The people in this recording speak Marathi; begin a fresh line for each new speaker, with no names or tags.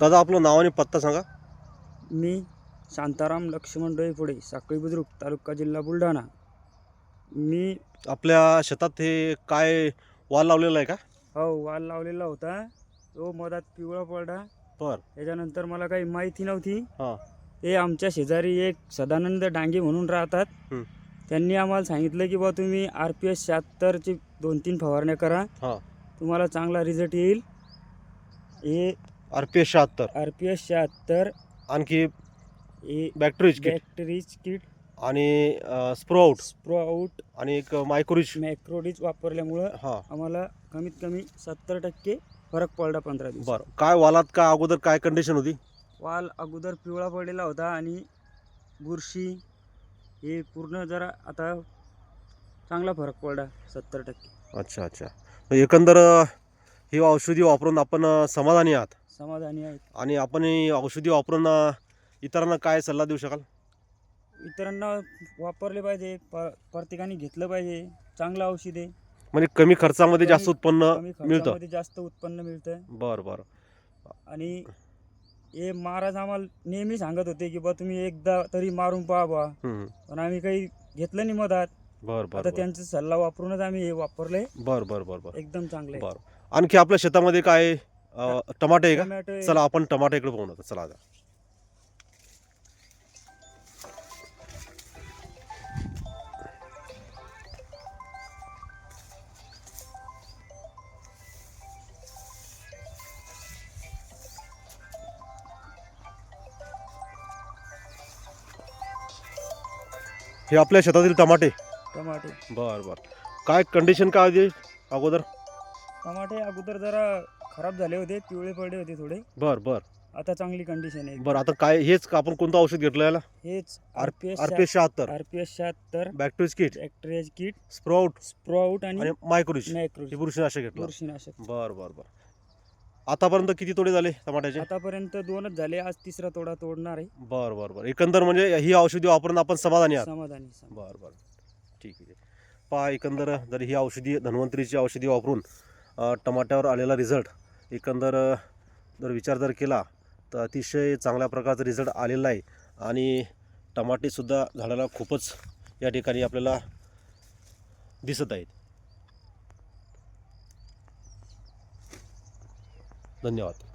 दादा आपलं नाव आणि पत्ता सांगा.
मी शांताराम लक्ष्मण डोईफोडे साखळी बुद्रुक तालुका जिल्हा बुलढाणा. मी
आपल्या शेतात हे काय वाल लावलेला आहे का?
हो वाल लावलेला होता. तो मधात पिवळा पडला.
बर.
त्याच्यानंतर मला काही माहिती नव्हती.
हां.
ते आमच्या शेजारी एक सदानंद डांगे म्हणून राहतात.
हं.
त्यांनी आम्हाला सांगितलं की बा तुम्ही आर पी एस शहात्तरची दोन तीन फवारण्या करा.
हां.
तुम्हाला चांगला रिझल्ट येईल. हे
आर पी एस शहात्तर.
आर पी एस शहात्तर.
आणखी
हे
बॅक्टेरिज किट.
बॅक्टेरीज किट.
आणि स्प्रोआउट
स्प्रोआउट
आणि एक मायक्रोरिच.
मॅक्रोडीज वापरल्यामुळं
हां.
आम्हाला कमीत कमी सत्तर टक्के फरक पडला पंधरा दिवस
बरं. काय वालात काय अगोदर काय कंडिशन होती?
वाल अगोदर पिवळा पडलेला होता आणि बुरशी हे पूर्ण जरा आता चांगला फरक पडला सत्तर टक्के.
अच्छा अच्छा. एकंदर ही औषधी वापरून आपण समाधानी आहात.
समाधानी आहेत.
आणि आपण ही औषधी वापरून अ, इतरांना काय सल्ला देऊ शकाल?
इतरांना वापरले पाहिजे प प्रत्येकाने घेतलं पाहिजे चांगलं औषध आहे.
म्हणजे कमी खर्चामध्ये जास्त
कमी-
उत्पन्न
कमी
मिळतं.
खर्चामध्ये जास्त उत्पन्न मिळतं
बरं बरं.
आणि हे महाराज आम्हाला नेहमी सांगत होते की बा तुम्ही एकदा तरी मारून पहा बा
हम्म.
पण आम्ही काही घेतलं नाही मधात.
बरं
आता
बरं. बरं
त्यांचा सल्ला वापरूनच आम्ही हे वापरले.
बरं बरं बरं बरं.
एकदम चांगले
बरं. आणखी आपल्या शेतामध्ये काय टमाटे आहे का. चला आपण टमाट्याकडे पाहू नका चला आता. हे आपल्या शेतातील टमाटे.
टमाटे.
बर बर. काय कंडिशन काय होती अगोदर?
टमाटे अगोदर जरा खराब झाले होते पिवळे पडले होते थोडे.
बर बर.
आता चांगली कंडिशन आहे.
बर आता काय हेच का आपण कोणतं औषध घेतलं याला?
हेच R P S
R P S शहात्तर.
आर पी एस शहात्तर.
Bacterias kit
bacteria kit
sprout
sprout आणि
मायक्रोरिच
मॅक्रो
हे बुरशीनाशक घेतलं.
बुरशीनाशक.
बर बर बर. आतापर्यंत किती तोडे झाले टमाट्याचे?
आतापर्यंत दोनच झाले. आज तिसरा तोडा तोडणार आहे.
बर बर बर. एकंदर म्हणजे ही औषधी वापरून आपण समाधानी आहात.
समाधानी समाधानी.
बर बर. ठीक आहे. पहा एकंदर जर ही औषधी धन्वंतरीची औषधी वापरून अ, टमाट्यावर आलेला रिझल्ट एकंदर जर विचार जर केला तर अतिशय चांगल्या प्रकारचा रिझल्ट आलेला आहे. आणि टमाटेसुद्धा झाडाला खूपच या ठिकाणी आपल्याला दिसत आहेत. धन्यवाद.